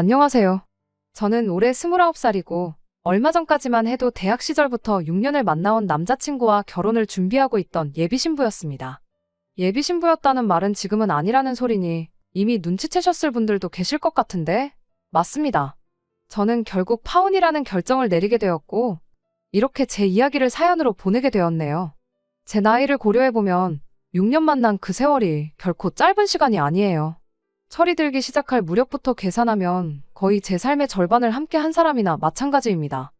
안녕하세요. 저는 올해 29살이고 얼마 전까지만 해도 대학 시절부터 6년을 만나온 남자친구와 결혼을 준비하고 있던 예비 신부였습니다. 예비 신부였다는 말은 지금은 아니라는 소리니 이미 눈치채셨을 분들도 계실 것 같은데 맞습니다. 저는 결국 파혼이라는 결정을 내리게 되었고 이렇게 제 이야기를 사연으로 보내게 되었네요. 제 나이를 고려해보면 6년 만난 그 세월이 결코 짧은 시간이 아니에요. 철이 들기 시작할 무렵부터 계산하면 거의 제 삶의 절반을 함께 한 사람이나 마찬가지입니다.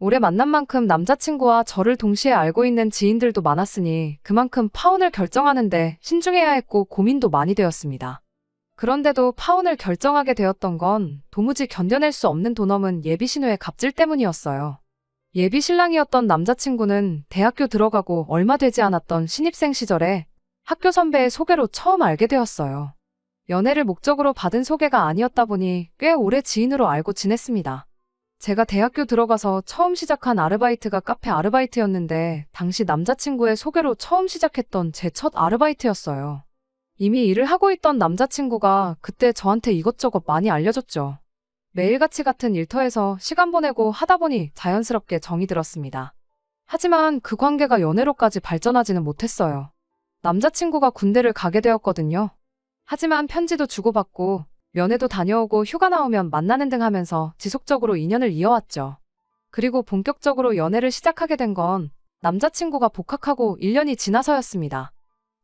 오래 만난 만큼 남자친구와 저를 동시에 알고 있는 지인들도 많았으니 그만큼 파혼을 결정하는데 신중해야 했고 고민도 많이 되었습니다. 그런데도 파혼을 결정하게 되었던 건 도무지 견뎌낼 수 없는 돈 없는 예비 신우의 갑질 때문이었어요. 예비 신랑이었던 남자친구는 대학교 들어가고 얼마 되지 않았던 신입생 시절에 학교 선배의 소개로 처음 알게 되었어요. 연애를 목적으로 받은 소개가 아니었다 보니 꽤 오래 지인으로 알고 지냈습니다. 제가 대학교 들어가서 처음 시작한 아르바이트가 카페 아르바이트였는데 당시 남자친구의 소개로 처음 시작했던 제 첫 아르바이트였어요. 이미 일을 하고 있던 남자친구가 그때 저한테 이것저것 많이 알려줬죠. 매일같이 같은 일터에서 시간 보내고 하다 보니 자연스럽게 정이 들었습니다. 하지만 그 관계가 연애로까지 발전하지는 못했어요. 남자친구가 군대를 가게 되었거든요. 하지만 편지도 주고받고 면회도 다녀오고 휴가 나오면 만나는 등 하면서 지속적으로 인연을 이어왔죠. 그리고 본격적으로 연애를 시작하게 된 건 남자친구가 복학하고 1년이 지나서였습니다.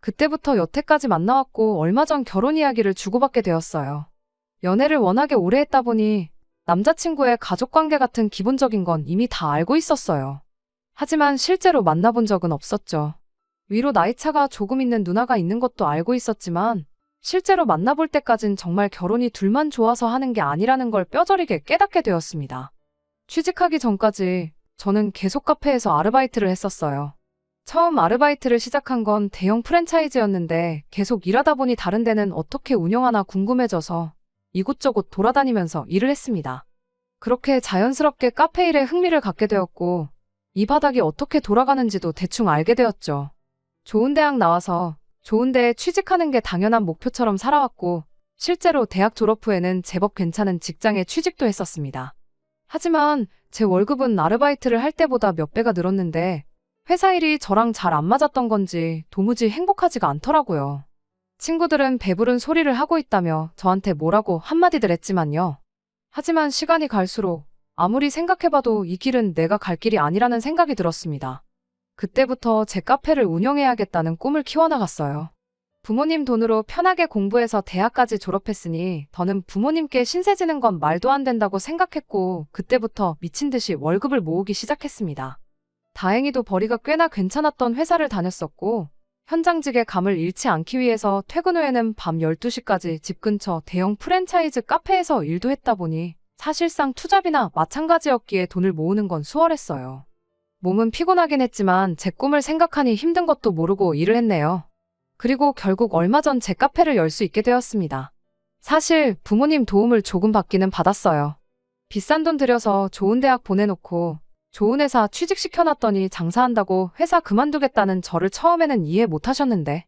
그때부터 여태까지 만나왔고 얼마 전 결혼 이야기를 주고받게 되었어요. 연애를 워낙에 오래 했다 보니 남자친구의 가족 관계 같은 기본적인 건 이미 다 알고 있었어요. 하지만 실제로 만나본 적은 없었죠. 위로 나이차가 조금 있는 누나가 있는 것도 알고 있었지만 실제로 만나볼 때까진 정말 결혼이 둘만 좋아서 하는 게 아니라는 걸 뼈저리게 깨닫게 되었습니다. 취직하기 전까지 저는 계속 카페에서 아르바이트를 했었어요. 처음 아르바이트를 시작한 건 대형 프랜차이즈였는데 계속 일하다 보니 다른 데는 어떻게 운영하나 궁금해져서 이곳저곳 돌아다니면서 일을 했습니다. 그렇게 자연스럽게 카페 일에 흥미를 갖게 되었고 이 바닥이 어떻게 돌아가는지도 대충 알게 되었죠. 좋은 대학 나와서 좋은 데에 취직하는 게 당연한 목표처럼 살아왔고 실제로 대학 졸업 후에는 제법 괜찮은 직장에 취직도 했었습니다. 하지만 제 월급은 아르바이트를 할 때보다 몇 배가 늘었는데 회사 일이 저랑 잘 안 맞았던 건지 도무지 행복하지가 않더라고요. 친구들은 배부른 소리를 하고 있다며 저한테 뭐라고 한마디들 했지만요. 하지만 시간이 갈수록 아무리 생각해봐도 이 길은 내가 갈 길이 아니라는 생각이 들었습니다. 그때부터 제 카페를 운영해야겠다는 꿈을 키워나갔어요. 부모님 돈으로 편하게 공부해서 대학까지 졸업했으니 더는 부모님께 신세 지는 건 말도 안 된다고 생각했고 그때부터 미친 듯이 월급을 모으기 시작했습니다. 다행히도 벌이가 꽤나 괜찮았던 회사를 다녔었고 현장직의 감을 잃지 않기 위해서 퇴근 후에는 밤 12시까지 집 근처 대형 프랜차이즈 카페에서 일도 했다 보니 사실상 투잡이나 마찬가지였기에 돈을 모으는 건 수월했어요. 몸은 피곤하긴 했지만 제 꿈을 생각하니 힘든 것도 모르고 일을 했네요. 그리고 결국 얼마 전 제 카페를 열 수 있게 되었습니다. 사실 부모님 도움을 조금 받기는 받았어요. 비싼 돈 들여서 좋은 대학 보내놓고 좋은 회사 취직시켜놨더니 장사한다고 회사 그만두겠다는 저를 처음에는 이해 못하셨는데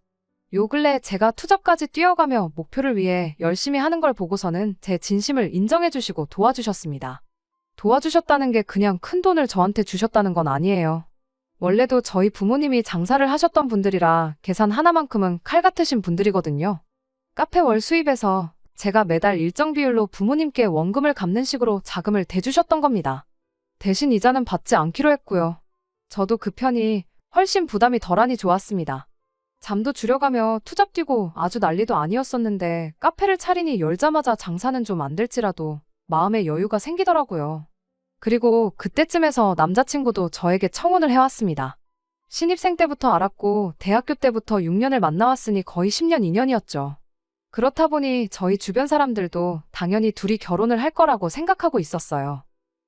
요 근래 제가 투잡까지 뛰어가며 목표를 위해 열심히 하는 걸 보고서는 제 진심을 인정해주시고 도와주셨습니다. 도와주셨다는 게 그냥 큰 돈을 저한테 주셨다는 건 아니에요. 원래도 저희 부모님이 장사를 하셨던 분들이라 계산 하나만큼은 칼 같으신 분들이거든요. 카페 월 수입에서 제가 매달 일정 비율로 부모님께 원금을 갚는 식으로 자금을 대주셨던 겁니다. 대신 이자는 받지 않기로 했고요. 저도 그 편이 훨씬 부담이 덜하니 좋았습니다. 잠도 줄여가며 투잡 뛰고 아주 난리도 아니었었는데 카페를 차리니 열자마자 장사는 좀 안 될지라도 마음의 여유가 생기더라고요. 그리고 그때쯤에서 남자친구도 저에게 청혼을 해왔습니다. 신입생 때부터 알았고 대학교 때부터 6년을 만나왔으니 거의 10년 인연이었죠. 그렇다 보니 저희 주변 사람들도 당연히 둘이 결혼을 할 거라고 생각하고 있었어요.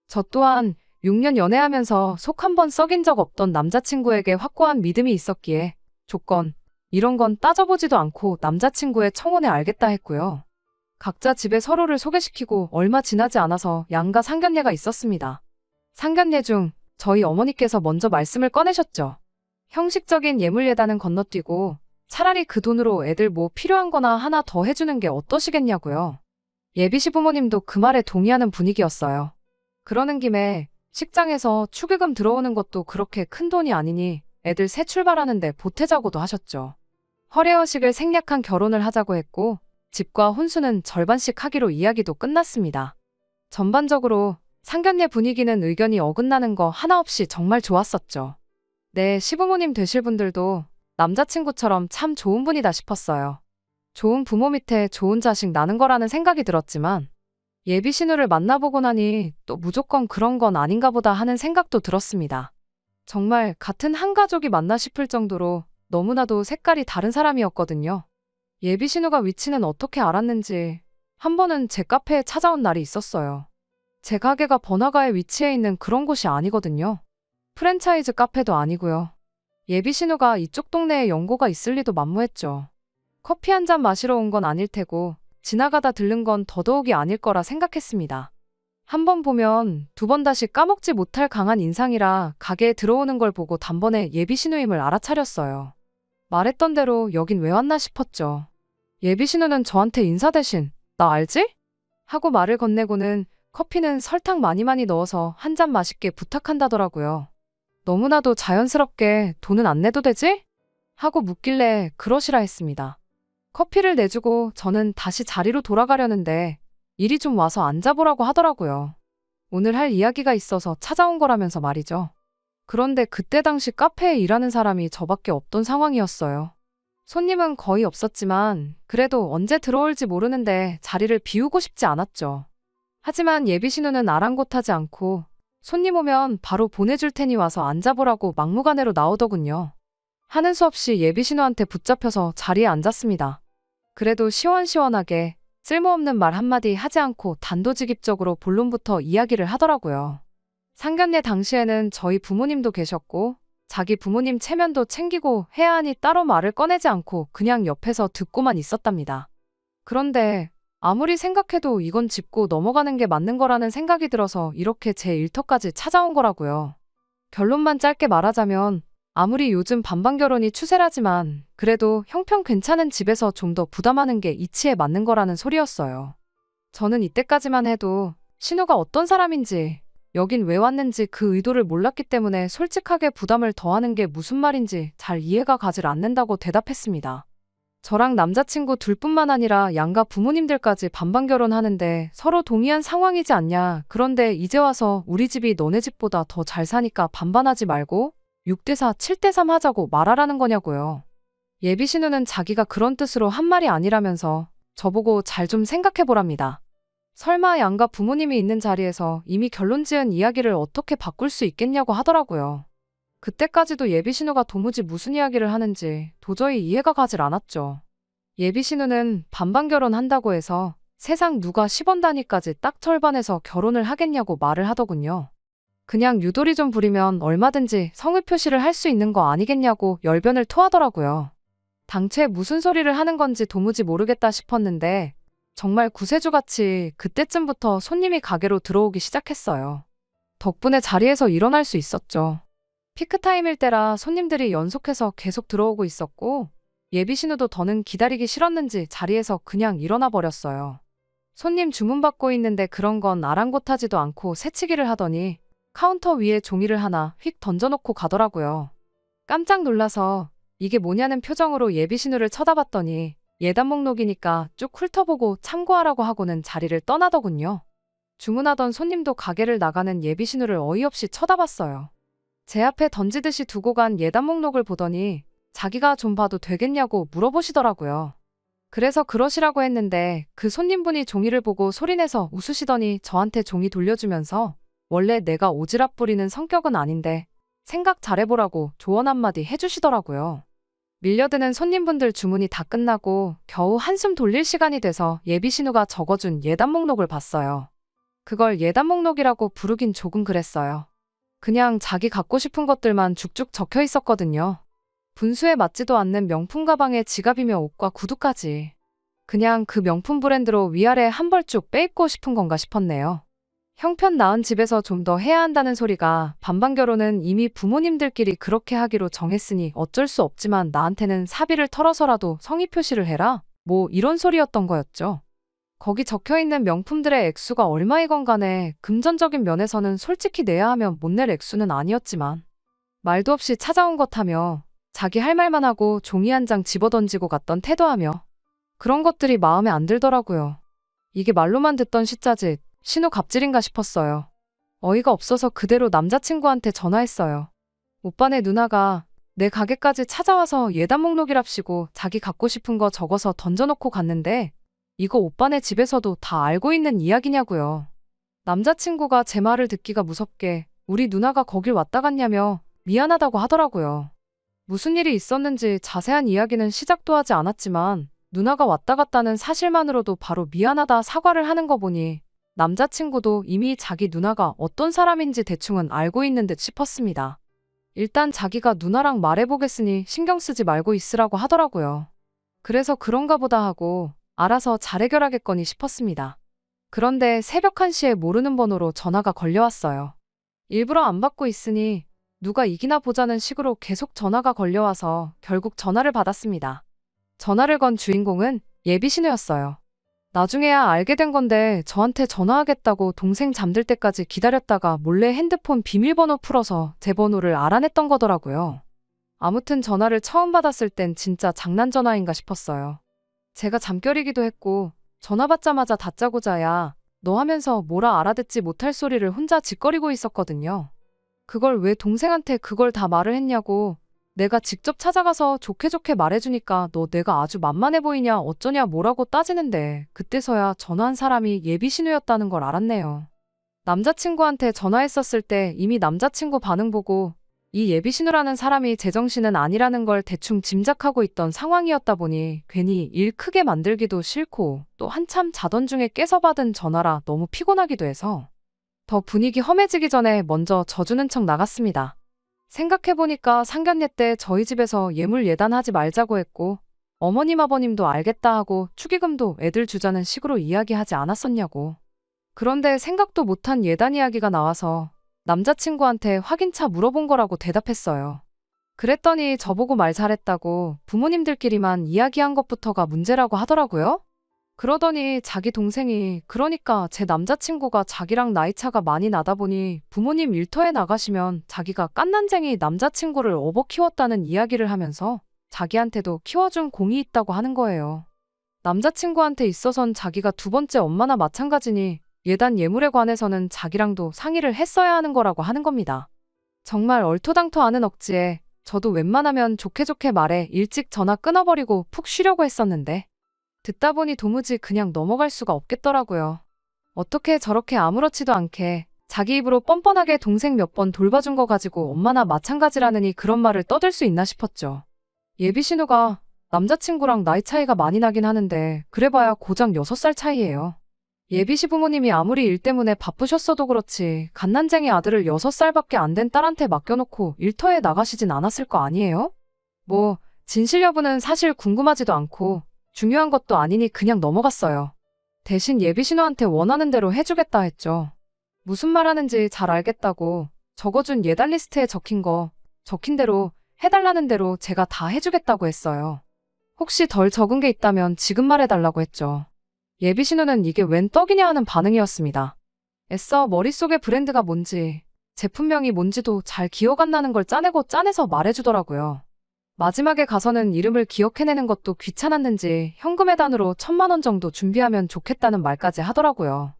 저 또한 6년 연애하면서 속 한 번 썩인 적 없던 남자친구에게 확고한 믿음이 있었기에 조건, 이런 건 따져보지도 않고 남자친구의 청혼에 알겠다 했고요. 각자 집에 서로를 소개시키고 얼마 지나지 않아서 양가 상견례가 있었습니다. 상견례 중 저희 어머니께서 먼저 말씀을 꺼내셨죠. 형식적인 예물예단은 건너뛰고 차라리 그 돈으로 애들 뭐 필요한 거나 하나 더 해주는 게 어떠시겠냐고요. 예비 시부모님도 그 말에 동의하는 분위기였어요. 그러는 김에 식장에서 축의금 들어오는 것도 그렇게 큰 돈이 아니니 애들 새 출발하는데 보태자고도 하셨죠. 허례허식을 생략한 결혼을 하자고 했고 집과 혼수는 절반씩 하기로 이야기도 끝났습니다. 전반적으로 상견례 분위기는 의견이 어긋나는 거 하나 없이 정말 좋았었죠. 네, 시부모님 되실 분들도 남자친구처럼 참 좋은 분이다 싶었어요. 좋은 부모 밑에 좋은 자식 나는 거라는 생각이 들었지만 예비 신우를 만나보고 나니 또 무조건 그런 건 아닌가 보다 하는 생각도 들었습니다. 정말 같은 한 가족이 맞나 싶을 정도로 너무나도 색깔이 다른 사람이었거든요. 예비 신우가 위치는 어떻게 알았는지 한 번은 제 카페에 찾아온 날이 있었어요. 제 가게가 번화가에 위치해 있는 그런 곳이 아니거든요. 프랜차이즈 카페도 아니고요. 예비 신우가 이쪽 동네에 연고가 있을 리도 만무했죠. 커피 한 잔 마시러 온 건 아닐 테고 지나가다 들른 건 더더욱이 아닐 거라 생각했습니다. 한 번 보면 두 번 다시 까먹지 못할 강한 인상이라 가게에 들어오는 걸 보고 단번에 예비 신우임을 알아차렸어요. 말했던 대로 여긴 왜 왔나 싶었죠. 예비 신우는 저한테 인사 대신 나 알지? 하고 말을 건네고는 커피는 설탕 많이 많이 넣어서 한 잔 맛있게 부탁한다더라고요. 너무나도 자연스럽게 돈은 안 내도 되지? 하고 묻길래 그러시라 했습니다. 커피를 내주고 저는 다시 자리로 돌아가려는데 일이 좀 와서 앉아보라고 하더라고요. 오늘 할 이야기가 있어서 찾아온 거라면서 말이죠. 그런데 그때 당시 카페에 일하는 사람이 저밖에 없던 상황이었어요. 손님은 거의 없었지만 그래도 언제 들어올지 모르는데 자리를 비우고 싶지 않았죠. 하지만 예비 신우는 아랑곳하지 않고 손님 오면 바로 보내줄 테니 와서 앉아보라고 막무가내로 나오더군요. 하는 수 없이 예비 신우한테 붙잡혀서 자리에 앉았습니다. 그래도 시원시원하게 쓸모없는 말 한마디 하지 않고 단도직입적으로 본론부터 이야기를 하더라고요. 상견례 당시에는 저희 부모님도 계셨고 자기 부모님 체면도 챙기고 하니 따로 말을 꺼내지 않고 그냥 옆에서 듣고만 있었답니다. 그런데 아무리 생각해도 이건 짚고 넘어가는 게 맞는 거라는 생각이 들어서 이렇게 제 일터까지 찾아온 거라고요. 결론만 짧게 말하자면 아무리 요즘 반반 결혼이 추세라지만 그래도 형평 괜찮은 집에서 좀 더 부담하는 게 이치에 맞는 거라는 소리였어요. 저는 이때까지만 해도 신우가 어떤 사람인지 여긴 왜 왔는지 그 의도를 몰랐기 때문에 솔직하게 부담을 더하는 게 무슨 말인지 잘 이해가 가질 않는다고 대답했습니다. 저랑 남자친구 둘뿐만 아니라 양가 부모님들까지 반반 결혼하는데 서로 동의한 상황이지 않냐. 그런데 이제 와서 우리 집이 너네 집보다 더 잘 사니까 반반하지 말고 6대4, 7대3 하자고 말하라는 거냐고요. 예비 신우는 자기가 그런 뜻으로 한 말이 아니라면서 저보고 잘 좀 생각해 보랍니다. 설마 양가 부모님이 있는 자리에서 이미 결론 지은 이야기를 어떻게 바꿀 수 있겠냐고 하더라고요. 그때까지도 예비 신우가 도무지 무슨 이야기를 하는지 도저히 이해가 가질 않았죠. 예비 신우는 반반 결혼한다고 해서 세상 누가 10원 단위까지 딱 절반해서 결혼을 하겠냐고 말을 하더군요. 그냥 유도리 좀 부리면 얼마든지 성의 표시를 할 수 있는 거 아니겠냐고 열변을 토하더라고요. 당최 무슨 소리를 하는 건지 도무지 모르겠다 싶었는데 정말 구세주같이 그때쯤부터 손님이 가게로 들어오기 시작했어요. 덕분에 자리에서 일어날 수 있었죠. 피크타임일 때라 손님들이 연속해서 계속 들어오고 있었고 예비 신우도 더는 기다리기 싫었는지 자리에서 그냥 일어나 버렸어요. 손님 주문 받고 있는데 그런 건 아랑곳하지도 않고 새치기를 하더니 카운터 위에 종이를 하나 휙 던져놓고 가더라고요. 깜짝 놀라서 이게 뭐냐는 표정으로 예비 신우를 쳐다봤더니 예단 목록이니까 쭉 훑어보고 참고하라고 하고는 자리를 떠나더군요. 주문하던 손님도 가게를 나가는 예비 신우를 어이없이 쳐다봤어요. 제 앞에 던지듯이 두고 간 예단 목록을 보더니 자기가 좀 봐도 되겠냐고 물어보시더라고요. 그래서 그러시라고 했는데 그 손님분이 종이를 보고 소리내서 웃으시더니 저한테 종이 돌려주면서 원래 내가 오지랖 부리는 성격은 아닌데 생각 잘해보라고 조언 한마디 해주시더라고요. 밀려드는 손님분들 주문이 다 끝나고 겨우 한숨 돌릴 시간이 돼서 예비 신우가 적어준 예단 목록을 봤어요. 그걸 예단 목록이라고 부르긴 조금 그랬어요. 그냥 자기 갖고 싶은 것들만 쭉쭉 적혀 있었거든요. 분수에 맞지도 않는 명품 가방에 지갑이며 옷과 구두까지. 그냥 그 명품 브랜드로 위아래 한 벌 쭉 빼입고 싶은 건가 싶었네요. 형편 나은 집에서 좀 더 해야 한다는 소리가 반반 결혼은 이미 부모님들끼리 그렇게 하기로 정했으니 어쩔 수 없지만 나한테는 사비를 털어서라도 성의 표시를 해라? 뭐 이런 소리였던 거였죠. 거기 적혀 있는 명품들의 액수가 얼마이건 간에 금전적인 면에서는 솔직히 내야 하면 못 낼 액수는 아니었지만 말도 없이 찾아온 것 하며 자기 할 말만 하고 종이 한 장 집어던지고 갔던 태도하며 그런 것들이 마음에 안 들더라고요. 이게 말로만 듣던 시짜짓, 신호 갑질인가 싶었어요. 어이가 없어서 그대로 남자친구한테 전화했어요. 오빠네 누나가 내 가게까지 찾아와서 예단 목록이랍시고 자기 갖고 싶은 거 적어서 던져놓고 갔는데 이거 오빠네 집에서도 다 알고 있는 이야기냐고요. 남자친구가 제 말을 듣기가 무섭게 우리 누나가 거길 왔다 갔냐며 미안하다고 하더라고요. 무슨 일이 있었는지 자세한 이야기는 시작도 하지 않았지만 누나가 왔다 갔다는 사실만으로도 바로 미안하다 사과를 하는 거 보니 남자친구도 이미 자기 누나가 어떤 사람인지 대충은 알고 있는 듯 싶었습니다. 일단 자기가 누나랑 말해보겠으니 신경 쓰지 말고 있으라고 하더라고요. 그래서 그런가 보다 하고 알아서 잘 해결하겠거니 싶었습니다. 그런데 새벽 1시에 모르는 번호로 전화가 걸려왔어요. 일부러 안 받고 있으니 누가 이기나 보자는 식으로 계속 전화가 걸려와서 결국 전화를 받았습니다. 전화를 건 주인공은 예비 신우였어요. 나중에야 알게 된 건데 저한테 전화하겠다고 동생 잠들 때까지 기다렸다가 몰래 핸드폰 비밀번호 풀어서 제 번호를 알아냈던 거더라고요. 아무튼 전화를 처음 받았을 땐 진짜 장난 전화인가 싶었어요. 제가 잠결이기도 했고 전화 받자마자 다짜고자야 너 하면서 뭐라 알아듣지 못할 소리를 혼자 짓거리고 있었거든요. 그걸 왜 동생한테 그걸 다 말을 했냐고 내가 직접 찾아가서 좋게 좋게 말해주니까 너 내가 아주 만만해 보이냐 어쩌냐 뭐라고 따지는데 그때서야 전화한 사람이 예비 신우였다는 걸 알았네요. 남자친구한테 전화했었을 때 이미 남자친구 반응 보고 이 예비 신우라는 사람이 제정신은 아니라는 걸 대충 짐작하고 있던 상황이었다 보니 괜히 일 크게 만들기도 싫고 또 한참 자던 중에 깨서 받은 전화라 너무 피곤하기도 해서 더 분위기 험해지기 전에 먼저 져주는 척 나갔습니다. 생각해보니까 상견례 때 저희 집에서 예물 예단하지 말자고 했고 어머님 아버님도 알겠다 하고 축의금도 애들 주자는 식으로 이야기하지 않았었냐고. 그런데 생각도 못한 예단 이야기가 나와서 남자친구한테 확인차 물어본 거라고 대답했어요. 그랬더니 저보고 말 잘했다고 부모님들끼리만 이야기한 것부터가 문제라고 하더라고요. 그러더니 자기 동생이 그러니까 제 남자친구가 자기랑 나이 차가 많이 나다 보니 부모님 일터에 나가시면 자기가 깐난쟁이 남자친구를 업어 키웠다는 이야기를 하면서 자기한테도 키워준 공이 있다고 하는 거예요. 남자친구한테 있어선 자기가 두 번째 엄마나 마찬가지니 예단 예물에 관해서는 자기랑도 상의를 했어야 하는 거라고 하는 겁니다. 정말 얼토당토하는 억지에 저도 웬만하면 좋게 좋게 말해 일찍 전화 끊어버리고 푹 쉬려고 했었는데 듣다 보니 도무지 그냥 넘어갈 수가 없겠더라고요. 어떻게 저렇게 아무렇지도 않게 자기 입으로 뻔뻔하게 동생 몇 번 돌봐준 거 가지고 엄마나 마찬가지라느니 그런 말을 떠들 수 있나 싶었죠. 예비 신우가 남자친구랑 나이 차이가 많이 나긴 하는데 그래봐야 고작 6살 차이예요. 예비 시부모님이 아무리 일 때문에 바쁘셨어도 그렇지 갓난쟁이 아들을 6살밖에 안 된 딸한테 맡겨놓고 일터에 나가시진 않았을 거 아니에요? 뭐 진실 여부는 사실 궁금하지도 않고 중요한 것도 아니니 그냥 넘어갔어요. 대신 예비 신우한테 원하는 대로 해주겠다 했죠. 무슨 말 하는지 잘 알겠다고 적어준 예단 리스트에 적힌 거 적힌 대로 해달라는 대로 제가 다 해주겠다고 했어요. 혹시 덜 적은 게 있다면 지금 말해달라고 했죠. 예비 신우는 이게 웬 떡이냐 하는 반응이었습니다. 애써 머릿속에 브랜드가 뭔지, 제품명이 뭔지도 잘 기억 안 나는 걸 짜내고 짜내서 말해주더라고요. 마지막에 가서는 이름을 기억해내는 것도 귀찮았는지 현금의 단으로 천만 원 정도 준비하면 좋겠다는 말까지 하더라고요.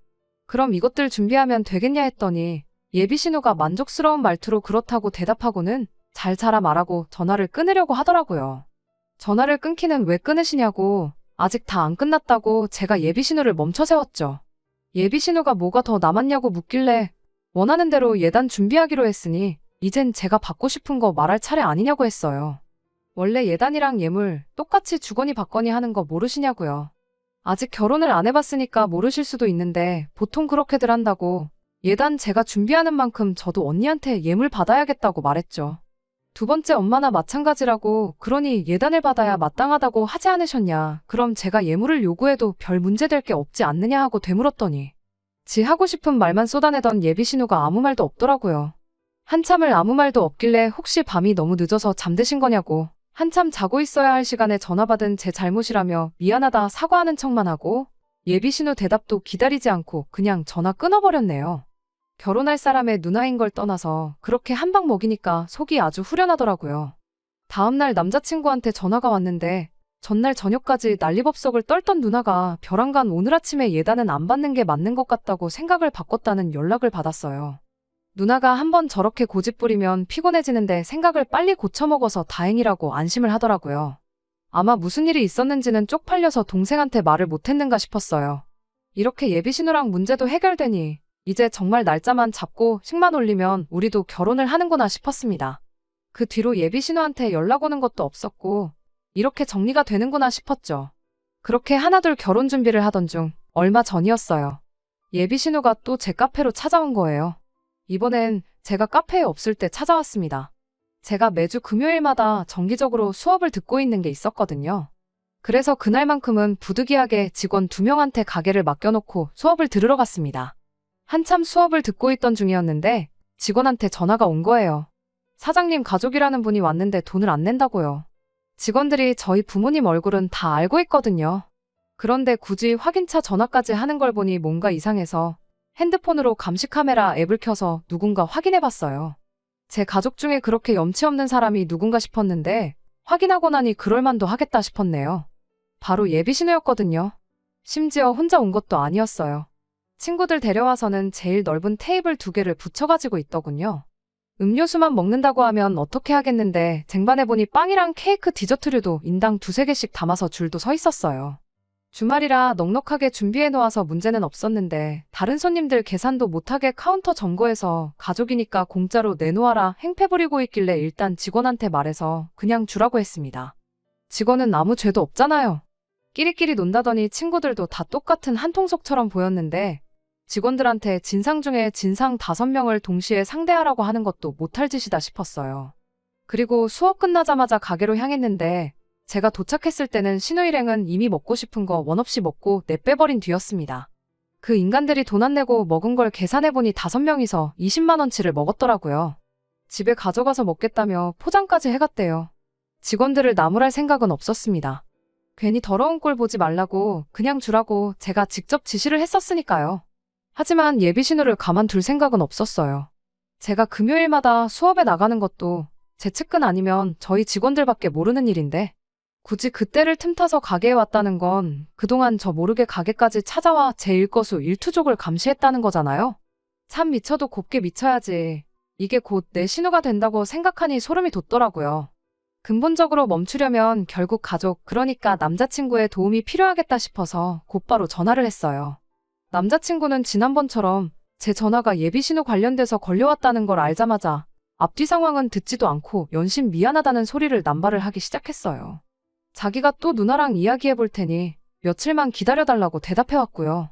그럼 이것들 준비하면 되겠냐 했더니 예비 신우가 만족스러운 말투로 그렇다고 대답하고는 잘 자라 말하고 전화를 끊으려고 하더라고요. 전화를 끊기는 왜 끊으시냐고 아직 다 안 끝났다고 제가 예비 신우를 멈춰 세웠죠. 예비 신우가 뭐가 더 남았냐고 묻길래 원하는 대로 예단 준비하기로 했으니 이젠 제가 받고 싶은 거 말할 차례 아니냐고 했어요. 원래 예단이랑 예물 똑같이 주거니 받거니 하는 거 모르시냐고요. 아직 결혼을 안 해봤으니까 모르실 수도 있는데 보통 그렇게들 한다고 예단 제가 준비하는 만큼 저도 언니한테 예물 받아야겠다고 말했죠. 두 번째 엄마나 마찬가지라고 그러니 예단을 받아야 마땅하다고 하지 않으셨냐. 그럼 제가 예물을 요구해도 별 문제될 게 없지 않느냐 하고 되물었더니 지 하고 싶은 말만 쏟아내던 예비 신우가 아무 말도 없더라고요. 한참을 아무 말도 없길래 혹시 밤이 너무 늦어서 잠드신 거냐고 한참 자고 있어야 할 시간에 전화 받은 제 잘못이라며 미안하다 사과하는 척만 하고 예비 신우 대답도 기다리지 않고 그냥 전화 끊어버렸네요. 결혼할 사람의 누나인 걸 떠나서 그렇게 한 방 먹이니까 속이 아주 후련하더라고요. 다음날 남자친구한테 전화가 왔는데 전날 저녁까지 난리법석을 떨던 누나가 벼랑간 오늘 아침에 예단은 안 받는 게 맞는 것 같다고 생각을 바꿨다는 연락을 받았어요. 누나가 한번 저렇게 고집 부리면 피곤해지는데 생각을 빨리 고쳐먹어서 다행이라고 안심을 하더라고요. 아마 무슨 일이 있었는지는 쪽팔려서 동생한테 말을 못했는가 싶었어요. 이렇게 예비신우랑 문제도 해결되니 이제 정말 날짜만 잡고 식만 올리면 우리도 결혼을 하는구나 싶었습니다. 그 뒤로 예비신우한테 연락 오는 것도 없었고 이렇게 정리가 되는구나 싶었죠. 그렇게 하나둘 결혼 준비를 하던 중 얼마 전이었어요. 예비신우가 또 제 카페로 찾아온 거예요. 이번엔 제가 카페에 없을 때 찾아왔습니다. 제가 매주 금요일마다 정기적으로 수업을 듣고 있는 게 있었거든요. 그래서 그날만큼은 부득이하게 직원 두 명한테 가게를 맡겨놓고 수업을 들으러 갔습니다. 한참 수업을 듣고 있던 중이었는데 직원한테 전화가 온 거예요. 사장님 가족이라는 분이 왔는데 돈을 안 낸다고요. 직원들이 저희 부모님 얼굴은 다 알고 있거든요. 그런데 굳이 확인차 전화까지 하는 걸 보니 뭔가 이상해서 핸드폰으로 감시 카메라 앱을 켜서 누군가 확인해 봤어요. 제 가족 중에 그렇게 염치 없는 사람이 누군가 싶었는데 확인하고 나니 그럴만도 하겠다 싶었네요. 바로 예비 신우였거든요. 심지어 혼자 온 것도 아니었어요. 친구들 데려와서는 제일 넓은 테이블 두 개를 붙여가지고 있더군요. 음료수만 먹는다고 하면 어떻게 하겠는데 쟁반에 보니 빵이랑 케이크 디저트류도 인당 두세 개씩 담아서 줄도 서 있었어요. 주말이라 넉넉하게 준비해 놓아서 문제는 없었는데 다른 손님들 계산도 못하게 카운터 점거해서 가족이니까 공짜로 내놓아라 행패 부리고 있길래 일단 직원한테 말해서 그냥 주라고 했습니다. 직원은 아무 죄도 없잖아요. 끼리끼리 논다더니 친구들도 다 똑같은 한통속처럼 보였는데 직원들한테 진상 중에 진상 다섯 명을 동시에 상대하라고 하는 것도 못할 짓이다 싶었어요. 그리고 수업 끝나자마자 가게로 향했는데 제가 도착했을 때는 신우 일행은 이미 먹고 싶은 거 원 없이 먹고 내 빼버린 뒤였습니다. 그 인간들이 돈 안 내고 먹은 걸 계산해보니 다섯 명이서 20만원치를 먹었더라고요. 집에 가져가서 먹겠다며 포장까지 해갔대요. 직원들을 나무랄 생각은 없었습니다. 괜히 더러운 꼴 보지 말라고 그냥 주라고 제가 직접 지시를 했었으니까요. 하지만 예비 신우를 가만둘 생각은 없었어요. 제가 금요일마다 수업에 나가는 것도 제 측근 아니면 저희 직원들밖에 모르는 일인데 굳이 그때를 틈타서 가게에 왔다는 건 그동안 저 모르게 가게까지 찾아와 제 일거수 일투족을 감시했다는 거잖아요. 참 미쳐도 곱게 미쳐야지. 이게 곧 내 신우가 된다고 생각하니 소름이 돋더라고요. 근본적으로 멈추려면 결국 가족, 그러니까 남자친구의 도움이 필요하겠다 싶어서 곧바로 전화를 했어요. 남자친구는 지난번처럼 제 전화가 예비신우 관련돼서 걸려왔다는 걸 알자마자 앞뒤 상황은 듣지도 않고 연신 미안하다는 소리를 남발을 하기 시작했어요. 자기가 또 누나랑 이야기해 볼 테니 며칠만 기다려달라고 대답해왔고요.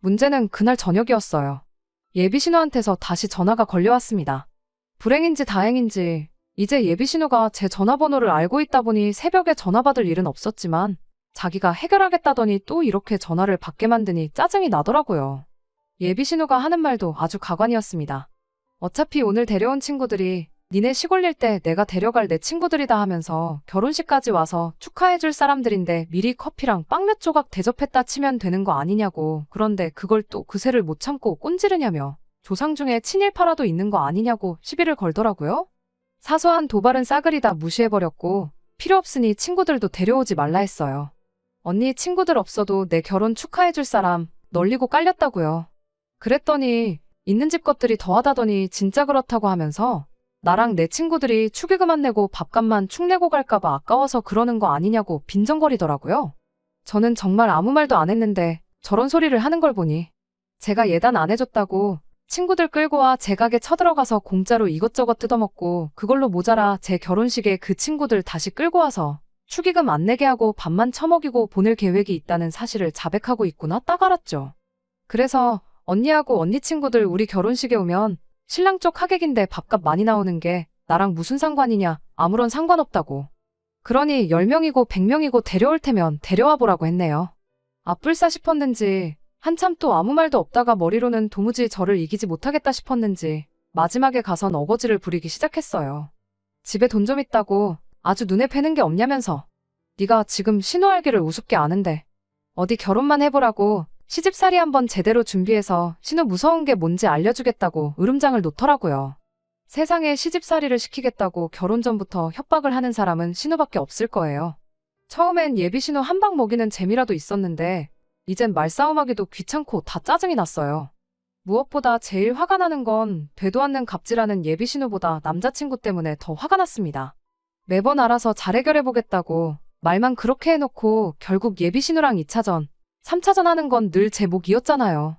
문제는 그날 저녁이었어요. 예비신우한테서 다시 전화가 걸려왔습니다. 불행인지 다행인지 이제 예비신우가 제 전화번호를 알고 있다 보니 새벽에 전화 받을 일은 없었지만 자기가 해결하겠다더니 또 이렇게 전화를 받게 만드니 짜증이 나더라고요. 예비신우가 하는 말도 아주 가관이었습니다. 어차피 오늘 데려온 친구들이 니네 시골일 때 내가 데려갈 내 친구들이다 하면서 결혼식까지 와서 축하해줄 사람들인데 미리 커피랑 빵 몇 조각 대접했다 치면 되는 거 아니냐고. 그런데 그걸 또 그새를 못 참고 꼰지르냐며. 조상 중에 친일파라도 있는 거 아니냐고 시비를 걸더라고요. 사소한 도발은 싸그리 다 무시해버렸고 필요 없으니 친구들도 데려오지 말라 했어요. 언니 친구들 없어도 내 결혼 축하해줄 사람 널리고 깔렸다고요. 그랬더니 있는 집 것들이 더하다더니 진짜 그렇다고 하면서 나랑 내 친구들이 축의금 내고 밥값만 축 내고 갈까봐 아까워서 그러는 거 아니냐고 빈정거리더라고요. 저는 정말 아무 말도 안 했는데 저런 소리를 하는 걸 보니 제가 예단 안 해줬다고 친구들 끌고 와 제 가게 쳐들어가서 공짜로 이것저것 뜯어먹고 그걸로 모자라 제 결혼식에 그 친구들 다시 끌고 와서 축의금 안 내게 하고 밥만 처먹이고 보낼 계획이 있다는 사실을 자백하고 있구나 딱 알았죠. 그래서 언니하고 언니 친구들 우리 결혼식에 오면 신랑 쪽 하객인데 밥값 많이 나오는 게 나랑 무슨 상관이냐 아무런 상관없다고. 그러니 10명이고 100명이고 데려올 테면 데려와 보라고 했네요. 아뿔싸 싶었는지 한참 또 아무 말도 없다가 머리로는 도무지 저를 이기지 못하겠다 싶었는지 마지막에 가선 어거지를 부리기 시작했어요. 집에 돈 좀 있다고 아주 눈에 뵈는 게 없냐면서 네가 지금 신호알기를 우습게 아는데 어디 결혼만 해보라고 시집살이 한번 제대로 준비해서 신우 무서운 게 뭔지 알려주겠다고 으름장을 놓더라고요. 세상에 시집살이를 시키겠다고 결혼 전부터 협박을 하는 사람은 신우밖에 없을 거예요. 처음엔 예비 신우 한 방 먹이는 재미라도 있었는데 이젠 말싸움하기도 귀찮고 다 짜증이 났어요. 무엇보다 제일 화가 나는 건 되도 않는 갑질하는 예비 신우보다 남자친구 때문에 더 화가 났습니다. 매번 알아서 잘 해결해보겠다고 말만 그렇게 해놓고 결국 예비 신우랑 2차전, 3차전 하는 건 늘 제 목이었잖아요.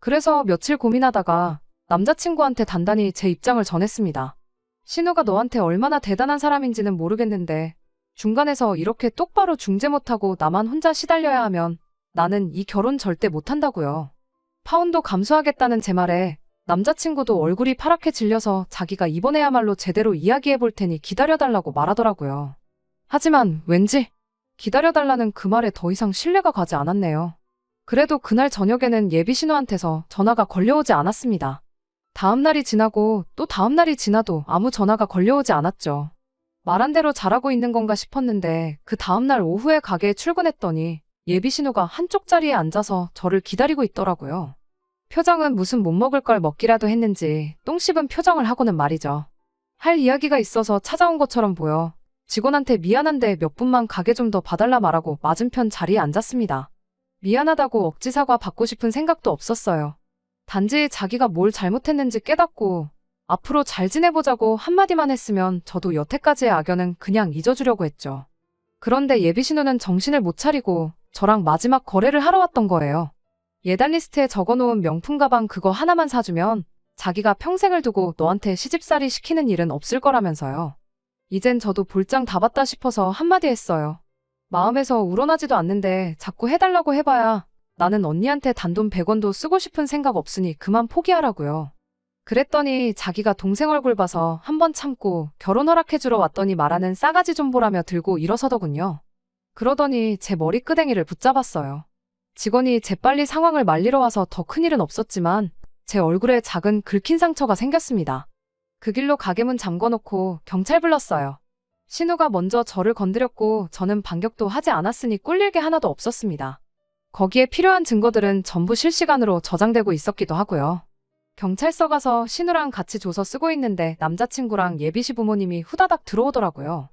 그래서 며칠 고민하다가 남자친구한테 단단히 제 입장을 전했습니다. 신우가 너한테 얼마나 대단한 사람인지는 모르겠는데 중간에서 이렇게 똑바로 중재 못하고 나만 혼자 시달려야 하면 나는 이 결혼 절대 못한다고요. 파운도 감수하겠다는 제 말에 남자친구도 얼굴이 파랗게 질려서 자기가 이번에야말로 제대로 이야기해 볼 테니 기다려달라고 말하더라고요. 하지만 왠지 기다려달라는 그 말에 더 이상 신뢰가 가지 않았네요. 그래도 그날 저녁에는 예비 신우한테서 전화가 걸려오지 않았습니다. 다음 날이 지나고 또 다음 날이 지나도 아무 전화가 걸려오지 않았죠. 말한 대로 잘하고 있는 건가 싶었는데 그 다음 날 오후에 가게에 출근했더니 예비 신우가 한쪽 자리에 앉아서 저를 기다리고 있더라고요. 표정은 무슨 못 먹을 걸 먹기라도 했는지 똥 씹은 표정을 하고는 말이죠. 할 이야기가 있어서 찾아온 것처럼 보여 직원한테 미안한데 몇 분만 가게 좀 더 봐달라 말하고 맞은편 자리에 앉았습니다. 미안하다고 억지 사과 받고 싶은 생각도 없었어요. 단지 자기가 뭘 잘못했는지 깨닫고 앞으로 잘 지내보자고 한마디만 했으면 저도 여태까지의 악연은 그냥 잊어주려고 했죠. 그런데 예비 신우는 정신을 못 차리고 저랑 마지막 거래를 하러 왔던 거예요. 예단 리스트에 적어놓은 명품 가방 그거 하나만 사주면 자기가 평생을 두고 너한테 시집살이 시키는 일은 없을 거라면서요. 이젠 저도 볼장 다 봤다 싶어서 한마디 했어요. 마음에서 우러나지도 않는데 자꾸 해달라고 해봐야 나는 언니한테 단돈 100원도 쓰고 싶은 생각 없으니 그만 포기하라고요. 그랬더니 자기가 동생 얼굴 봐서 한 번 참고 결혼 허락해주러 왔더니 말하는 싸가지 좀 보라며 들고 일어서더군요. 그러더니 제 머리끄댕이를 붙잡았어요. 직원이 재빨리 상황을 말리러 와서 더 큰일은 없었지만 제 얼굴에 작은 긁힌 상처가 생겼습니다. 그 길로 가게문 잠궈놓고 경찰 불렀어요. 신우가 먼저 저를 건드렸고 저는 반격도 하지 않았으니 꿀릴 게 하나도 없었습니다. 거기에 필요한 증거들은 전부 실시간으로 저장되고 있었기도 하고요. 경찰서 가서 신우랑 같이 조서 쓰고 있는데 남자친구랑 예비시 부모님이 후다닥 들어오더라고요.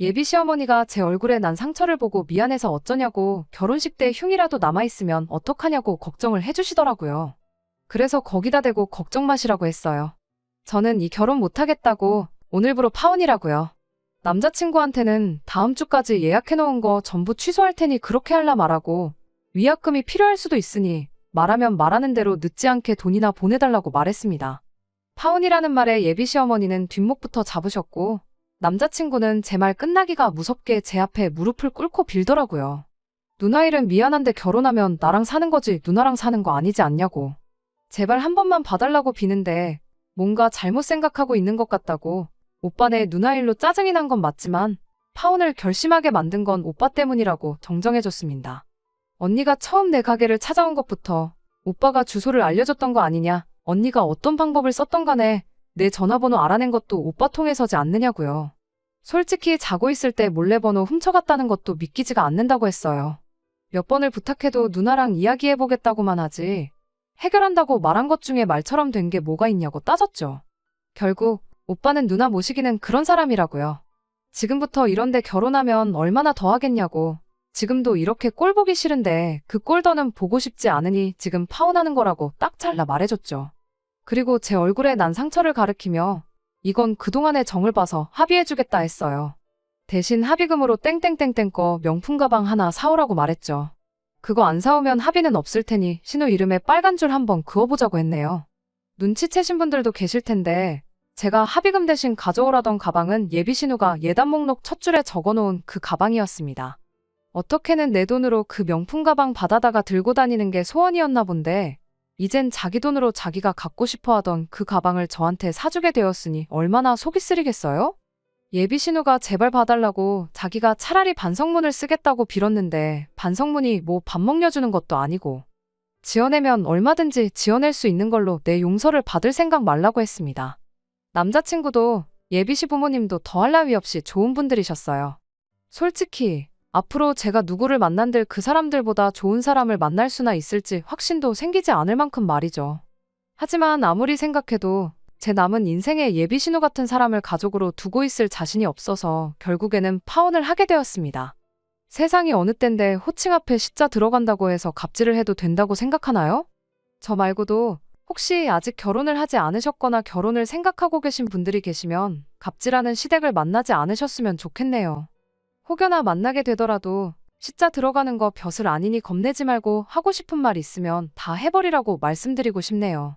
예비 시 어머니가 제 얼굴에 난 상처를 보고 미안해서 어쩌냐고 결혼식 때 흉이라도 남아있으면 어떡하냐고 걱정을 해주시더라고요. 그래서 거기다 대고 걱정 마시라고 했어요. 저는 이 결혼 못하겠다고 오늘부로 파혼이라고요. 남자친구한테는 다음 주까지 예약해놓은 거 전부 취소할 테니 그렇게 할라 말하고 위약금이 필요할 수도 있으니 말하면 말하는 대로 늦지 않게 돈이나 보내달라고 말했습니다. 파혼이라는 말에 예비 시어머니는 뒷목부터 잡으셨고 남자친구는 제 말 끝나기가 무섭게 제 앞에 무릎을 꿇고 빌더라고요. 누나 일은 미안한데 결혼하면 나랑 사는 거지 누나랑 사는 거 아니지 않냐고. 제발 한 번만 봐달라고 비는데 뭔가 잘못 생각하고 있는 것 같다고 오빠네 누나 일로 짜증이 난 건 맞지만 파혼을 결심하게 만든 건 오빠 때문이라고 정정해줬습니다. 언니가 처음 내 가게를 찾아온 것부터 오빠가 주소를 알려줬던 거 아니냐, 언니가 어떤 방법을 썼던 간에 내 전화번호 알아낸 것도 오빠 통해서지 않느냐고요. 솔직히 자고 있을 때 몰래 번호 훔쳐갔다는 것도 믿기지가 않는다고 했어요. 몇 번을 부탁해도 누나랑 이야기해보겠다고만 하지. 해결한다고 말한 것 중에 말처럼 된 게 뭐가 있냐고 따졌죠. 결국 오빠는 누나 모시기는 그런 사람이라고요. 지금부터 이런데 결혼하면 얼마나 더 하겠냐고. 지금도 이렇게 꼴 보기 싫은데 그 꼴더는 보고 싶지 않으니 지금 파혼하는 거라고 딱 잘라 말해줬죠. 그리고 제 얼굴에 난 상처를 가리키며 이건 그동안의 정을 봐서 합의해주겠다 했어요. 대신 합의금으로 땡땡땡땡 거 명품 가방 하나 사오라고 말했죠. 그거 안 사오면 합의는 없을 테니 신우 이름에 빨간 줄 한번 그어보자고 했네요. 눈치채신 분들도 계실 텐데 제가 합의금 대신 가져오라던 가방은 예비 신우가 예단 목록 첫 줄에 적어놓은 그 가방이었습니다. 어떻게는 내 돈으로 그 명품 가방 받아다가 들고 다니는 게 소원이었나 본데 이젠 자기 돈으로 자기가 갖고 싶어 하던 그 가방을 저한테 사주게 되었으니 얼마나 속이 쓰리겠어요? 예비 신우가 제발 봐달라고 자기가 차라리 반성문을 쓰겠다고 빌었는데 반성문이 뭐 밥 먹여주는 것도 아니고 지어내면 얼마든지 지어낼 수 있는 걸로 내 용서를 받을 생각 말라고 했습니다. 남자친구도 예비 시 부모님도 더할 나위 없이 좋은 분들이셨어요. 솔직히 앞으로 제가 누구를 만난들 그 사람들보다 좋은 사람을 만날 수나 있을지 확신도 생기지 않을 만큼 말이죠. 하지만 아무리 생각해도 제 남은 인생에 예비 신우 같은 사람을 가족으로 두고 있을 자신이 없어서 결국에는 파혼을 하게 되었습니다. 세상이 어느 땐데 호칭 앞에 시자 들어간다고 해서 갑질을 해도 된다고 생각하나요? 저 말고도 혹시 아직 결혼을 하지 않으셨거나 결혼을 생각하고 계신 분들이 계시면 갑질하는 시댁을 만나지 않으셨으면 좋겠네요. 혹여나 만나게 되더라도 시자 들어가는 거 벼슬 아니니 겁내지 말고 하고 싶은 말 있으면 다 해버리라고 말씀드리고 싶네요.